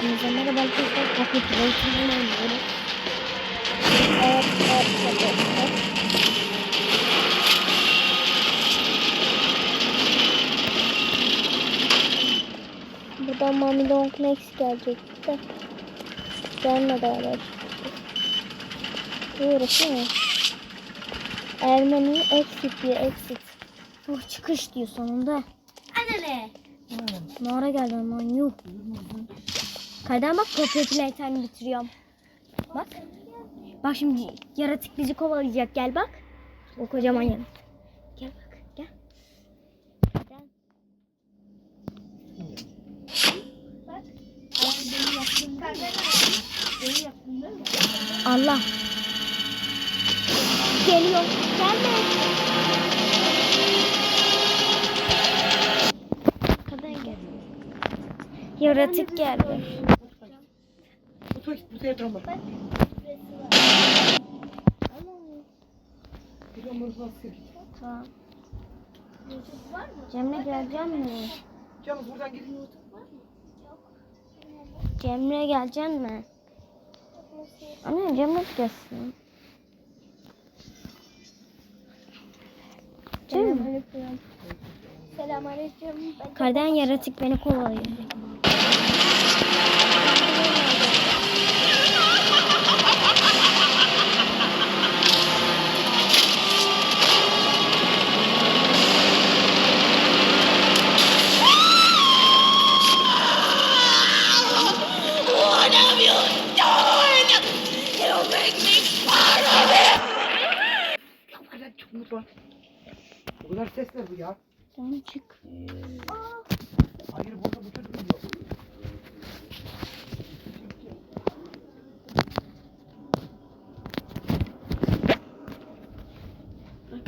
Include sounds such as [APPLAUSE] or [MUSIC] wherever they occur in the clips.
Hepinize merhaba arkadaşlar. Pocket Racing'in oynuyoruz. Evet, evet, evet. Buradan Mami Long Max gelecekti de. Gelmedi hala. Burası mı? Ermeni exit diyor exit. Oh çıkış diyor sonunda. Anne. Ne ara geldi aman yuh. Kardan bak kopya playtime bitiriyorum. Bak. Bak şimdi yaratık bizi kovalayacak gel bak. O kocaman yaratık. Gel bak gel. Gel. Bak. Allah. Geliyor. Gelme. Kadın gel. Yaratık geldi. Bu bu telefon bak. Nasıl git? Tamam. Cemre gelecek mi? Canım buradan gidin. Cemre gelecek mi? Anne Cemre gelsin. Cemre. Selamünaleyküm. Kardan yaratık beni kovalıyor.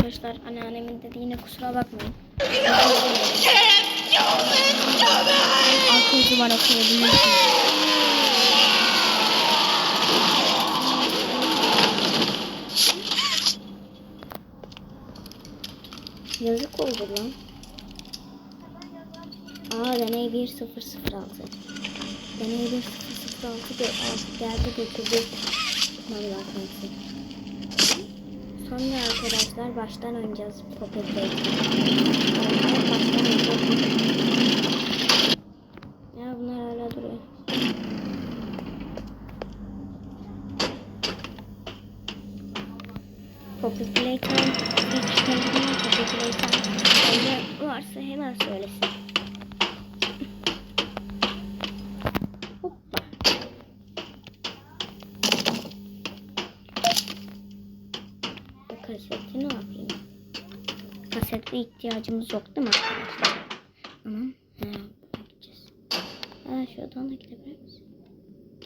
Arkadaşlar anneannemin dediğine kusura bakmayın. Altın duvar okuyabilirsiniz. Yazık oldu lan. Aa deney 1006. Deney 1006 de geldi götürdü. Vallahi kanka. Sonra arkadaşlar baştan oynayacağız Pocket. Baştan oynayacağız. İhtiyacımız yok değil mi arkadaşlar? Ama ha, gideceğiz. Ha, şuradan da gidebiliriz.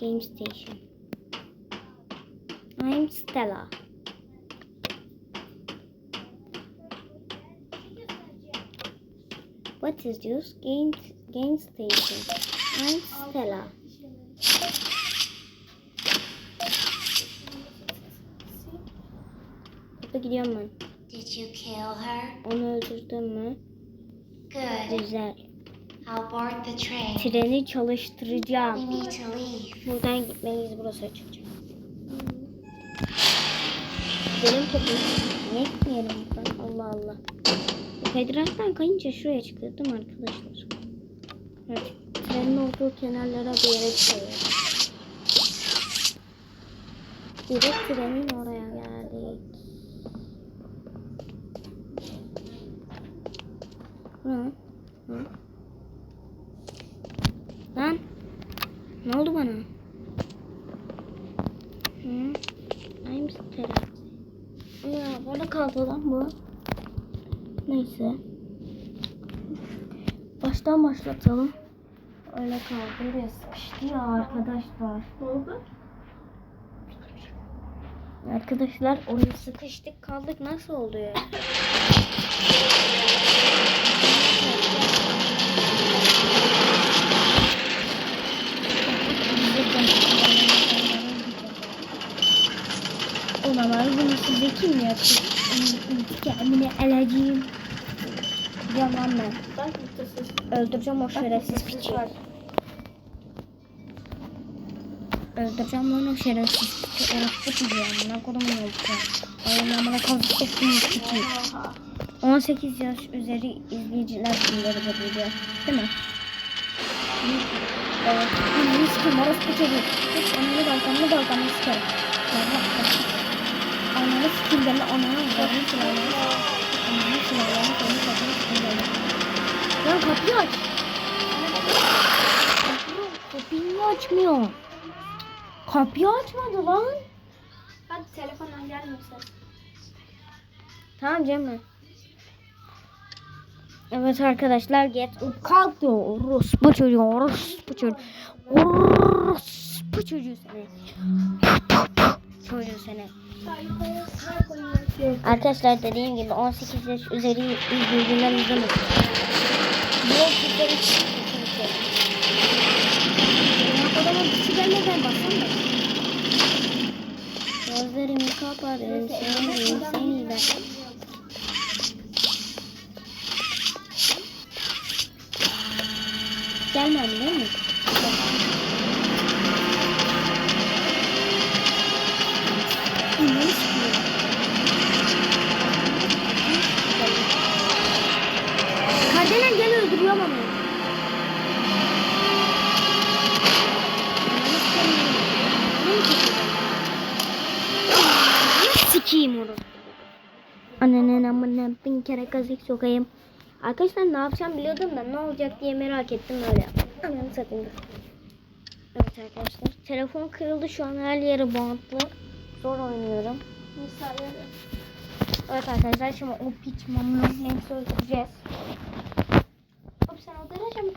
Game Station. I'm Stella. What is this? Game, game Station. I'm Stella. Burada gidiyorum ben. Did you kill her? Onu öldürdün mü? Good. Güzel. I'll board the train. Treni We çalıştıracağım. need to leave. Buradan gitmeliyiz. Burası açılacak. Gidelim tabii. Niye gitmeyelim buradan? Allah Allah. Kaydıraktan kayınca şuraya çıkıyor değil mi arkadaşlar? Evet. Trenin olduğu kenarlara bir yere çıkıyor. Direkt trenin oraya geldik. Hı? Lan? Ne oldu bana? Hı? I'm Stella. Ya burada kaldı lan bu. Neyse. Baştan başlatalım. Öyle kaldı. Buraya sıkıştı ya arkadaşlar. Ne oldu? Arkadaşlar oraya sıkıştık kaldık. Nasıl oldu ya? [LAUGHS] Olamaz bunu size kim yaptı? İntikamını alacağım. Yalan ben. Öldüreceğim o şerefsiz piçi. Öldüreceğim lan o şerefsiz. Orospu çocuğu yani. Ne kodumun oldu. Aynen bana kazık soktuğunu sikeyim. 18 yaş üzeri izleyiciler bunları da biliyor. Değil mi? Evet. Ananı sikeyim orospu çocuğu. Hiç ananı balkanını balkanını sikerim. Ananı ananı balkanını silahlarını. Ananı silahlarını koyunu kapını sikeyim deme. Lan kapıyı aç. Kapıyı açmıyor? Kapıyı açmadı lan. Hadi telefondan gelmesin. Tamam Cemre. Evet arkadaşlar get up kalk diyor. Orospu çocuğu, orospu çocuğu. Orospu çocuğu seni. Sıra koyuyor. Arkadaşlar dediğim gibi 18 yaş üzeri izleyiciler izlemesin. Yok sizler için. Bir şey gelmeden baksana. Gözlerimi kapadım seni seni ben. Gelmedi değil mi? Kardelen gel öldürüyor bana. Sikiyim onu. Annenin amına bin kere kazık sokayım. Arkadaşlar ne yapacağım biliyordum da ne olacak diye merak ettim öyle yaptım. Ananı satayım. Evet arkadaşlar. Telefon kırıldı şu an her yeri bantlı. Zor oynuyorum. Misal Evet arkadaşlar şimdi o piç mamla hepsi öldüreceğiz. Hop sen o derece mi?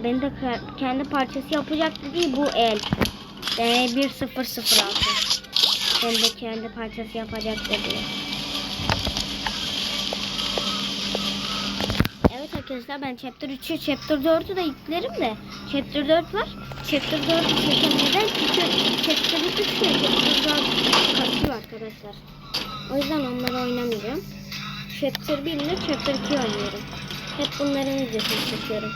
Arkadaşlar beni de ke- kendi parçası yapacak dedi bu el. D 1006. Beni de kendi parçası yapacak dedi. Evet arkadaşlar ben chapter 3'ü chapter 4'ü de yüklerim de chapter 4 var. Chapter 4'ü çekemeden chapter 3 ile chapter 4 kasıyor arkadaşlar. O yüzden onları oynamayacağım. Chapter 1 ile chapter 2 oynuyorum. Hep bunların videosunu çekiyorum.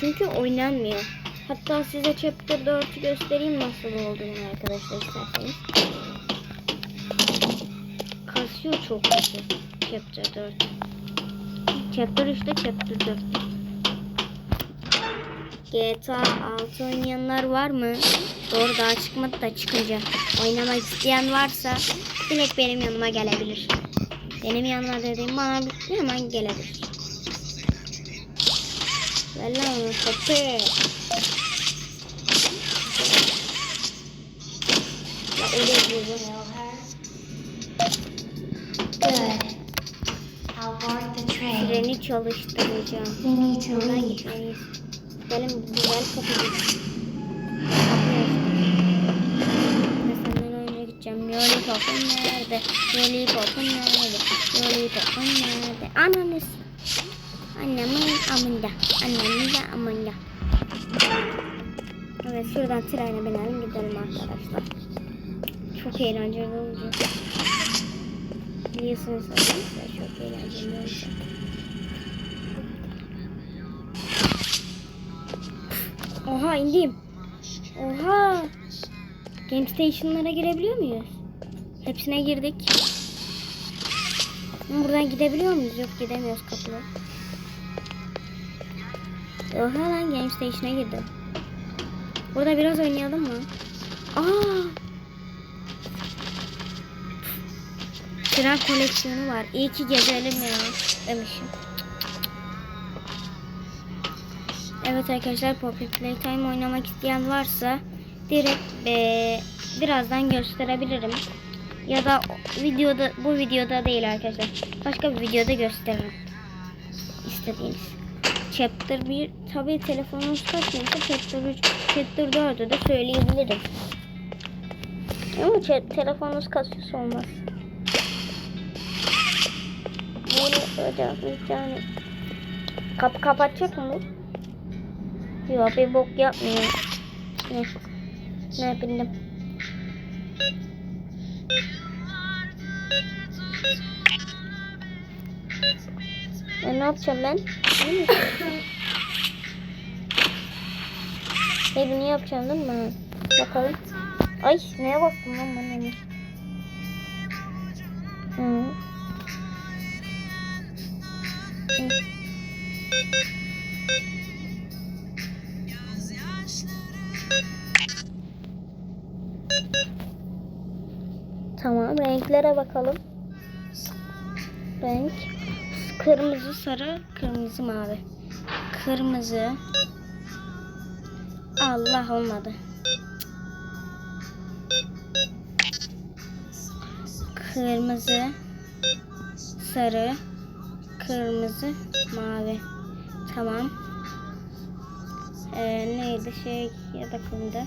Çünkü oynanmıyor. Hatta size chapter 4'ü göstereyim nasıl olduğunu arkadaşlar isterseniz. Kasıyor çok kötü chapter 4. Chapter 3'te chapter 4. GTA 6 oynayanlar var mı? Doğru daha çıkmadı da çıkınca. Oynamak isteyen varsa direkt benim yanıma gelebilir. Benim yanıma dediğim bana hemen gelebilir. Ver lan onu köpü. Ya öyle. Good. Board the train. Treni çalıştıracağım. We need to leave. Benim güzel kapıcı. Ve senden önce gideceğim. Lollipop'un nerede? Lollipop'un nerede? Lollipop'un nerede? Ananız. Annemin amında. Annemin de amında. Evet şuradan trene binelim gidelim arkadaşlar. Çok eğlenceli olacak. Biliyorsunuz arkadaşlar çok eğlenceli olacak. Oha indim. Oha. Game Station'lara girebiliyor muyuz? Hepsine girdik. Buradan gidebiliyor muyuz? Yok gidemiyoruz kapıda. Oha lan Game Station'a girdim. Burada biraz oynayalım mı? Aa! Tren koleksiyonu var. İyi ki gezelim ya demişim. Evet arkadaşlar Poppy Playtime oynamak isteyen varsa direkt eee, birazdan gösterebilirim. Ya da videoda bu videoda değil arkadaşlar. Başka bir videoda gösteririm. İstediğiniz. Chapter 1 tabii telefonunuz kaçmıyorsa Chapter 3, Chapter 4'ü de söyleyebilirim. Ama telefonunuz kasıyorsa olmaz. Bunu hocam tane kapı kapatacak mı bu? Yok bir bok yapmıyor. Ne? Ne bildim. Ne yapacağım ben? Değil mi? E bunu yapacağım değil mi? Bakalım. Ay neye bastım lan ben onu? Hı. Tamam renklere bakalım. Renk kırmızı, sarı, kırmızı, mavi. Kırmızı. Allah olmadı. Kırmızı, sarı, kırmızı, mavi. Tamam. Ee, neydi şey ya da kumda.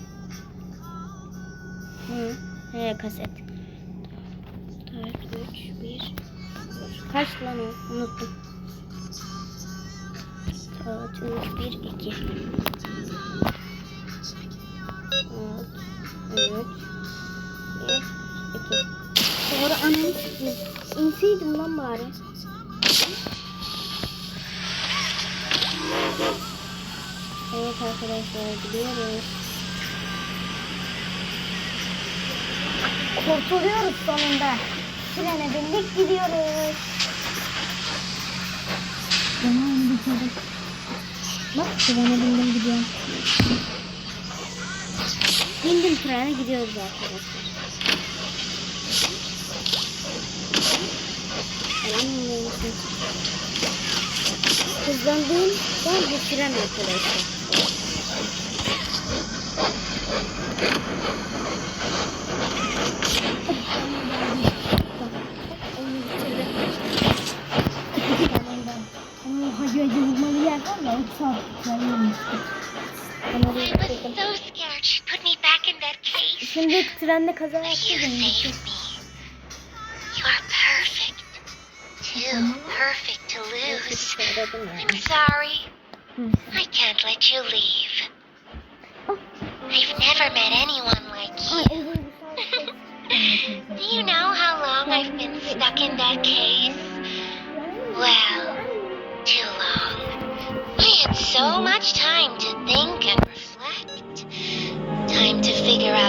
Hı, he, kaset. 4, 3, 1. Kaç lan o? Unuttum. 4, 3, 1, 2. 4, 3, 1, 2. Doğru ananı sikeyim. İnseydim lan bari. Evet arkadaşlar gidiyoruz. Kurtuluyoruz sonunda. Trene bindik gidiyoruz. Bak trene bindim gidiyorum. Bindim trene gidiyoruz arkadaşlar. Hızlandığım ben bu tren arkadaşlar. Şimdi trende kaza But you yaptım. saved me. You are perfect. Too perfect to lose. I'm sorry. I can't let you leave. I've never met anyone like you. [LAUGHS] Do you know how long I've been stuck in that case?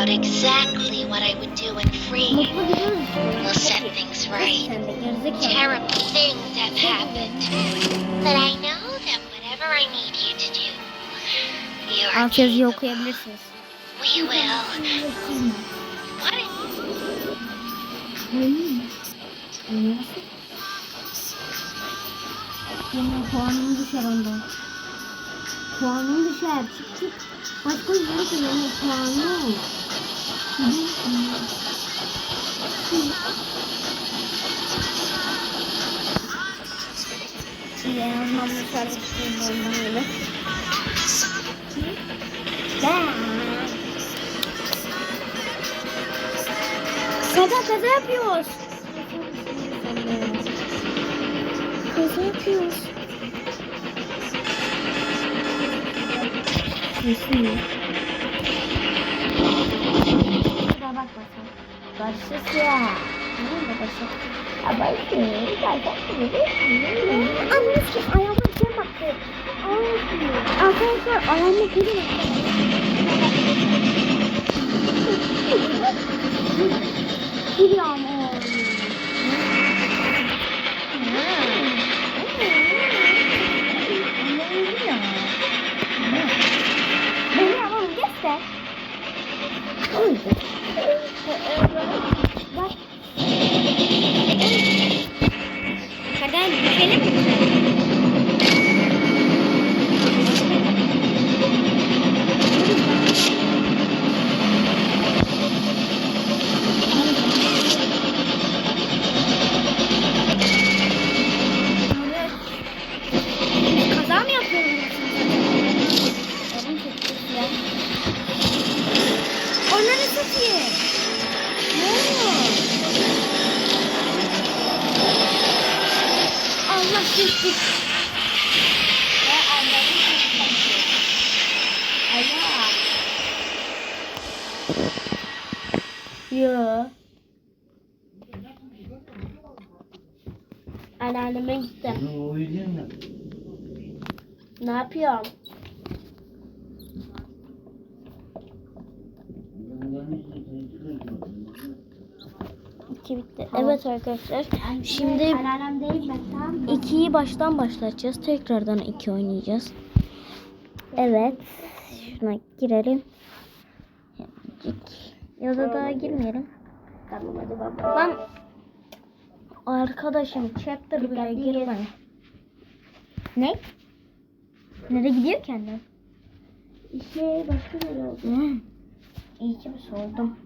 Out exactly what I would do when free. We'll set things right. Sen de gerizekalı. Terrible things have happened. But I know that whatever I need you to do, you are Alt yazıyı capable. okuyabilirsiniz. We will. What Benim puanım düşer ondan. Puanım düşer. Çık çık. Başka bir yere benim puanım. Şimdi en azından bu ondan öyle. Kaza kaza yapıyoruz. Kaza yapıyoruz. Nasıl Başlısı ya. Ne oldu başı? Abartı. Anne kim ayağıma kim baktı? Arkadaşlar ayağıma kedi baktı. Giriyorum oğlum. Beni ama geç Kader düşelim mi? gittik. Ve annemin kızı. Alo. Yo. Anneanneme gittim. Ne? Ne yapıyorsun? 2 bitti. Tamam. Evet arkadaşlar. Şimdi 2'yi baştan başlatacağız. Tekrardan 2 oynayacağız. Evet. Şuna girelim. Ya da daha girmeyelim. Ben arkadaşım chapter bile girme. Ne? Nereye gidiyor kendin? İşte başka bir oldu. Hmm. İyi ki sordum.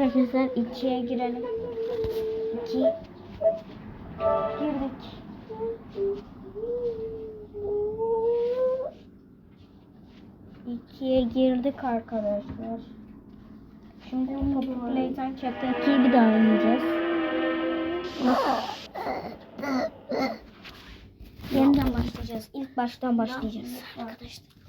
Arkadaşlar ikiye girelim. İki. Girdik. İkiye girdik arkadaşlar. Şimdi Poppy Playtime Chapter 2'yi bir daha oynayacağız. Yeniden başlayacağız. İlk baştan başlayacağız arkadaşlar.